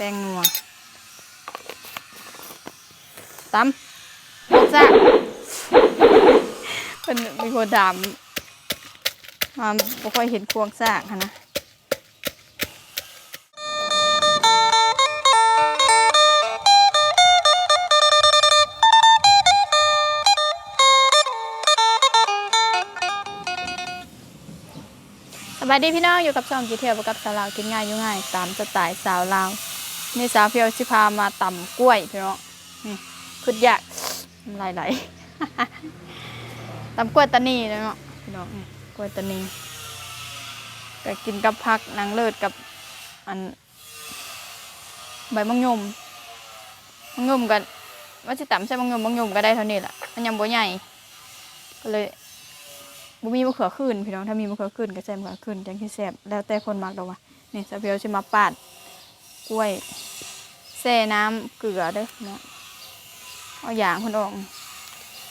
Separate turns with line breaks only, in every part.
แป้งนัวตำโบกซ่าเป็นมีคนดำมาบ่ค่อยเห็นควงซากหั้นนะสบายดีพี่น้องอยู่กับช่องกีเทียวกับสาวลาวกินง่ายอยู่ง่ายตามสไตล์สาวลาว นี่สาวเพียวชิพามาตำกล้วยพี่น้องนี่คุดยากลายไหลตำกล้วยตานีนะเนาะพี่น้องนี่กล้วยตานีก็กินกับผักนางเลิศกับอันใบมังยมมังยมกันว่าจะตำใช่มังยมมังยมก็ได้เท่านี้แหละมันยังบ่ใหญ่ก็เลยบ่มีมะเขือขึ้นพี่น้องถ้ามีมะเขือขึ้นก็ใส่มะเขือขึ้นจังที่แซ่บแล้วแต่คนมักดอกว่านี่สะเพียวสิมาปาดกล้วย ช่น้ำเกลือเด้อเนาะเอาอย่างคนออก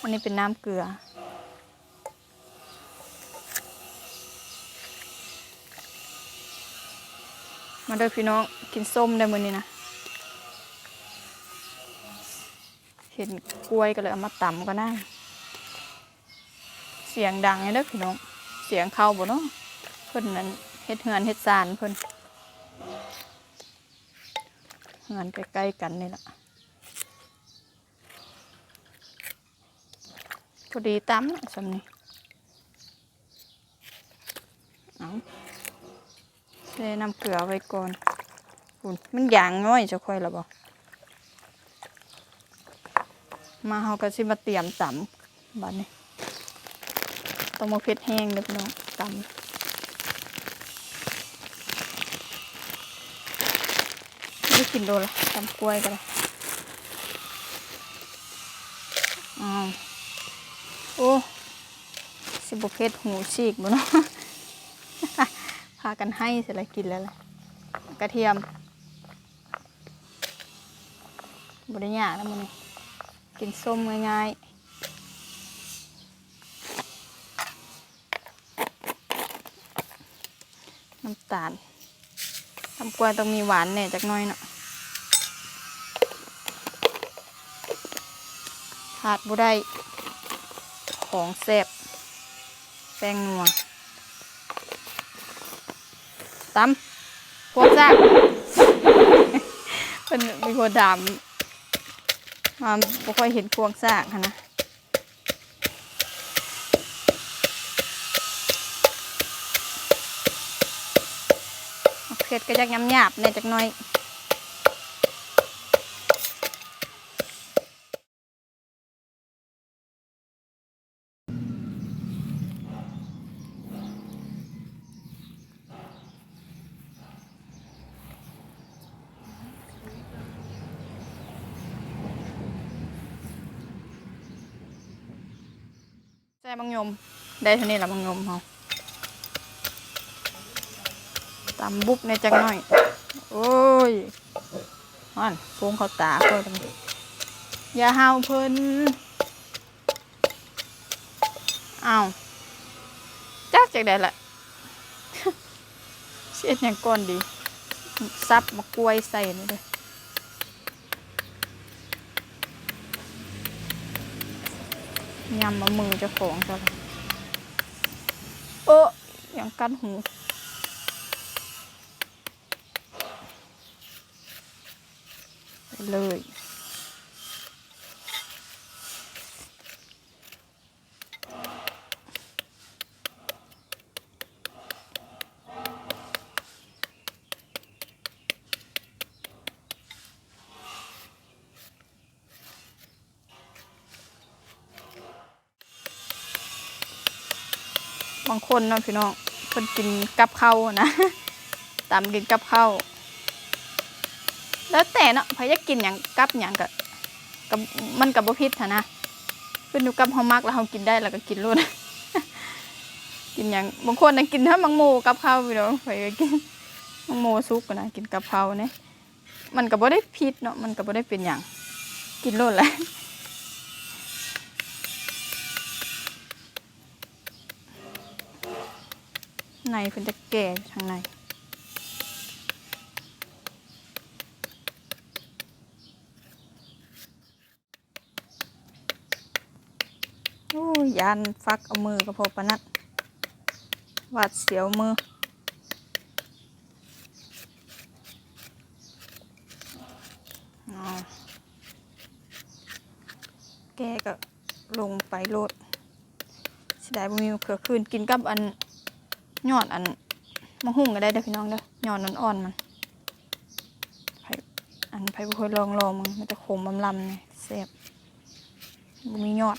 อันนี้เป็นน้ำเกลือ มาเด้อพี่น้องกินส้มได้มือนี้นะเห็นกล้วยก็เลยเอามาตำก็ได้เสียงดังไงเด้อพี่น้อง เสียงเข้าบ่เนาะเพิ่นนั้นเฮ็ดเฮือนเฮ็ดซานเพิ่น เฮือนใกล้ๆกันนี่แหละพอดีตำนะสำนี้เอาใส่น้ำเกลือไว้ก่อนคุณมันยางน้อยจะค่อยละบ่มาเฮาก็สิมาเตรียมตำบัดนี้ต้องมาเผ็ดแห้งเด้อพี่น้องตำ ไม่กินโดนละตำกล้วยกันเลยอ้าวโอ้สิบเผ็ดหูฉีกบ่เนาะพากันให้เสร็จแล้วกินแล้วล่ะกระเทียมบริยากแล้วมันกินส้มง่ายๆ น้ำตาลทำกล้วยต้องมีหวานแหน่จักน้อยเนาะ ขาดบุได้ ของแซ่บแป้งนัวตำพวกซ่าเป็นมีคนดำมาบ่ค่อยเห็นพวงซากหั้นะเผ็ดก็จักยำหยาบในจักหน้อย ใส่บางยม ได้เท่านี้ละบางยมเฮาตำบุบในจังหน่อย โอ้ยอันฟงเขาตาเพิ่นอย่าห้าวเพิ่นเอ้าจักจากได้ละเสียดยังก่อนดี ซับมากล้วยใส่นี่เลย ยำมามือจะของจะเออยังกันหูเลย บางคนเนาะพี่น้องเพิ่นกินกับข้าวนะตามกินกับข้าวแล้วแต่เนาะพอยากกินอย่างกับอย่างกับกับมันกับบ่ผิดหั้นะเป็นอยู่กับเฮามักแล้วเฮากินได้แล้วก็กินรุ่นกินอย่างบางคนนะกินถ้ามังโมกับข้าวพี่น้องข่อยก็กินมังโมซุกนะกินกับข้าวเนี่ยมันก็บ่ได้ผิดเนาะมันก็บ่ได้เป็นหยังกินรุ่นแหละ ในเพิ่นจะแก่ทางในโอ้ยานฟักเอามือกับพอปนัดวาดเสียวมือแกก็ลงไปโลดสิได้บ่มีมะเขือคืนกินกับอัน ยอดอันมะฮุ่งก็ได้เด้อพี่น้องเด้อยอดอ่อนๆมันไผอันไผบ่เคยลองลองมึงมันจะขมลำๆไงแซ่บบ่มียอด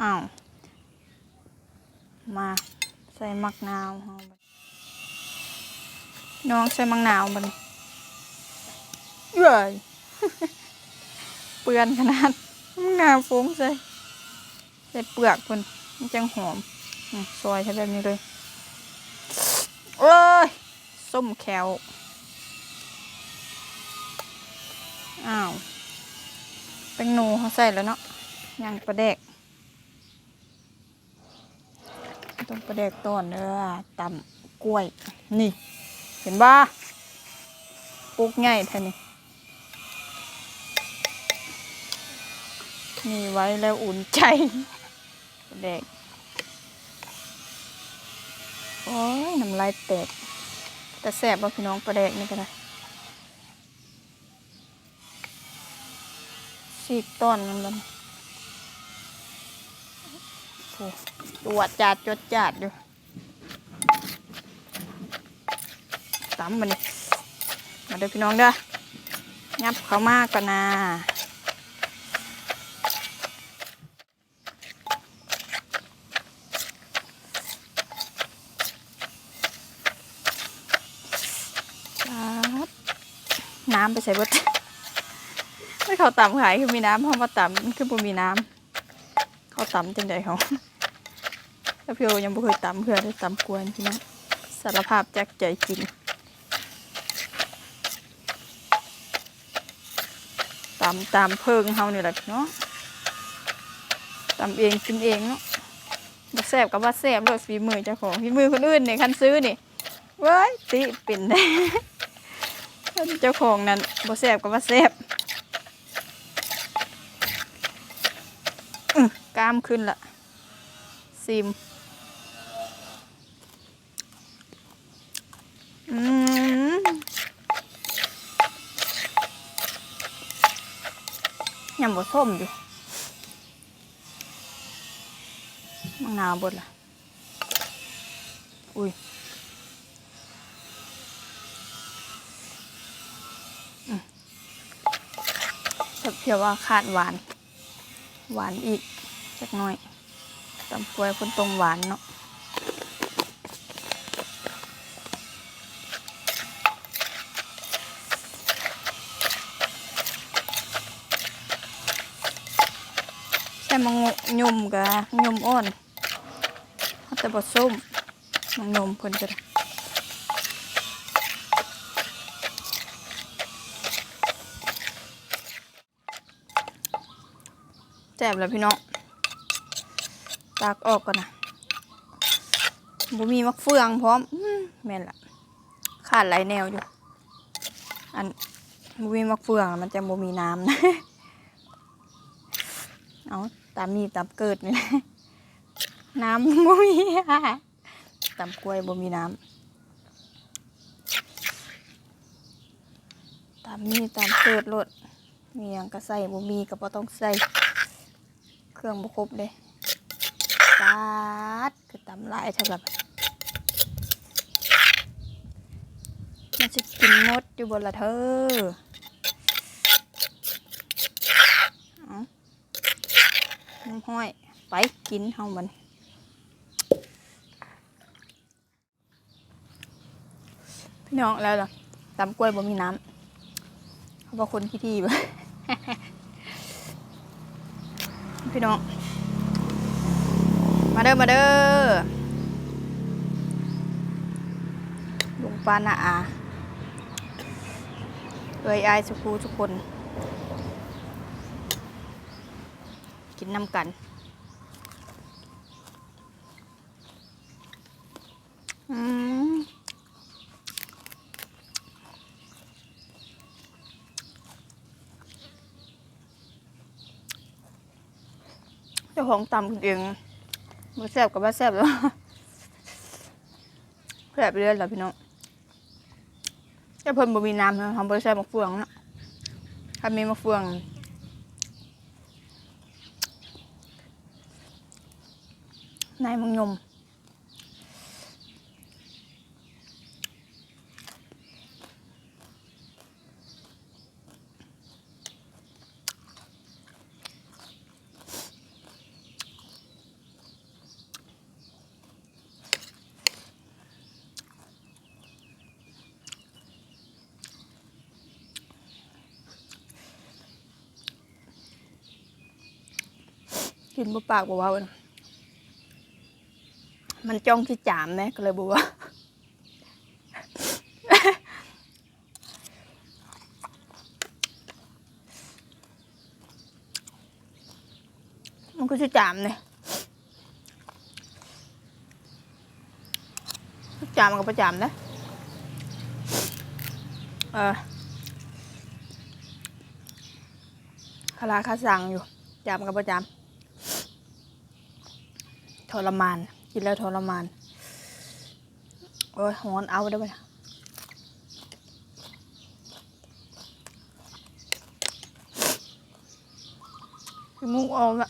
อ้าวมาใส่มักนาวเฮาน้องใส่มักนาวบัดนเย้ยเปื้อนขนาดมักนาวฟงใส่ ใส่เปลือกเพิ่นมันจังหอมอซอยใช้แบบนี้เลยโอ้ยส้มแขวอ้าวเป็นหนูเขาใส่แล้วเนาะย่างปลาแดกต้องประเด็กต้นเด้อตำกล้วย นี่ เห็นบ้าปลูกง่ายแท่นี่นี่ไว้แล้วอุ่นใจ ประเด็กโอ้ยน้ำลายแตก แต่แสบว่าพี่น้องประเด็กนี่ก็ได้สีกต้นมันลยโอ้ตรวจจัดจดจัดอยู่ตำมันนี่มาเด้อพี่น้องเด้อยับเขามากกว่านาครับน้ำไปใส่บดไม่เขาตำขายคือมีน้ำเพราะว่าตำคือบ่มีน้ำเขาตำจังใดเขาแล้วพี่โอยังบ่เคยตำเพื่อได้ตำกวนพี่น้องสารภาพจากใจจริงตำตามเพิงเฮานี่แหละพี่น้องตำเองกินเองเนาะบ่แซ่บกับว่าแซ่บเลยฝีมือเจ้าของฝีมือคนอื่นเนี่ยคันซื้อนี่เว้ยติเป็นได้ เจ้าของนั้นบ่แซ่บกับว่าแซ่บกล้ามขึ้นละซิมอืมยังบ่ส้มอยู่มังนาวบดละอุ้ย เพียวว่าขาดหวาน หวานอีกจักหน่อยตำกล้วยคนตรงหวานเนาะใช่มังยมกะยมอ่อนเอาแต่บดส้มมังยมเพิ่นจะ แจ่บแล้วพี่น้องตากออกก่อนนะบ่มีมักเฟืองพร้อมแม่นละขาดหลายแนวอยู่ อันบ่มีมักเฟืองมันจะบ่มีน้ำนะเอาตามนี่ตามเกิดนี่แหละน้ำบ่มีตามกล้วยบ่มีน้ำตามนี่ตามเกิดลดมีหยังก็ใส่บ่มีก็บ่ต้องใส่ เครื่องบ่ครบเลยจัดคือตำลายเท่ากับมันจะกินมดอยู่บนละเธอเอาน้ำห้อย ไปกินเฮามันพี่น้องแล้วล่ะตำกล้วยบ่มีน้ำเขาบอกคนขี้ที่บ่ พี่น้อง มาเด้อ มาเด้อลุงปานาอาเอ้ยอสุคูทุกคน กินน้ำกันอืม จ้าของตำเองมาแซ่บกับมาแซ่บแล้วแซ่บไปเรื่อยแล้วพี่น้องแต่เพิ่นบ่มีน้ำนะทำบริษัทมะเฟืองนะถ้ามีมะเฟืองนายมังยม กินบ่ปากบ่ว้ามันจ้องที่จามนะก็เลยบอกว่ามันก็จะจามเนี่ยจามมันก็ประจามนะเออคาราคาสั่งอยู่จามมันก็ประจาม รมาน กินแล้วทรมาน โอ้ยหอนเอาได้ไหมมุกออกละ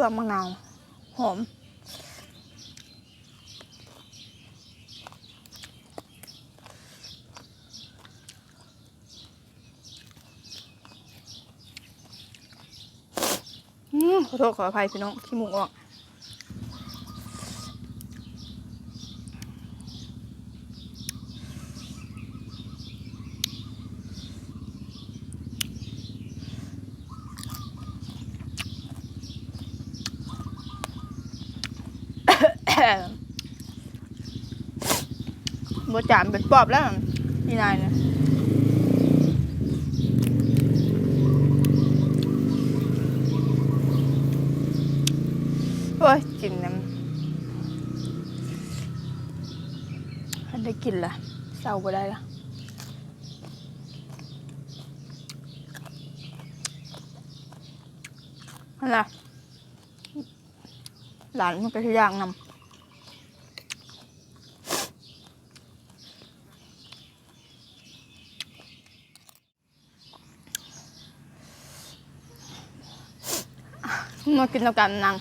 ลือกมะนาวหอมอืมขอโทษขออภัยพี่น้องที่มูกออก บจามเป็นปอบแล้วนี่นายเนี่ยโอ้ยกินน้ำอันได้กินละเศร้าไปได้ละอะไรหลานมันก็ที่ย่างนำ มากินแล้วกันนาง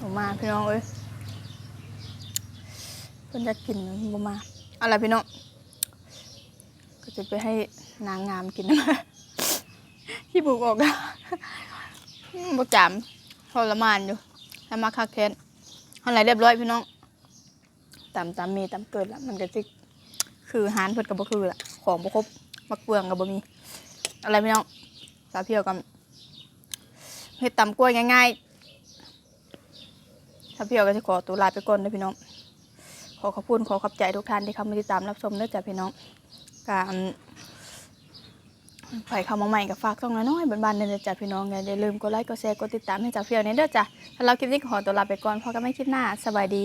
ออกมาพี่น้องเอ้ยเพิ่นจะกินบมาอะไรพี่น้องก็จะไปให้นางงามกินนะที่บุกออกอะบ่จามทรมานอยู่แล้วมาคาแคนอะไรเรียบร้อยพี่น้องตามตามมีตามเกิดแล้วมันก็สิคือหานเพิ่นก็บ่คือละของบ่ครบมักเปลืองก็บ่มีอะไรพี่น้องสาเพียวกับ เห็ดตำกล้วยง่ายๆสาวเพียวก็จะขอตัวลาไปก่อนนะพี่น้อง ขอขอบคุณขอขอบใจทุกท่านที่เข้ามาติดตามรับชมเด้อจ้ะพี่น้องการใครเข้ามาใหม่กับฝากต้องน้อยๆบ้านๆเนี่ยจ้ะพี่น้องอย่าลืมกดไลค์กดแชร์กดติดตามให้จ้าเพียวเนี่ยเด้อจ้ะถ้าเราคลิปนี้ขอตัวลาไปก่อนพอกันไม่คลิปหน้าสบายดี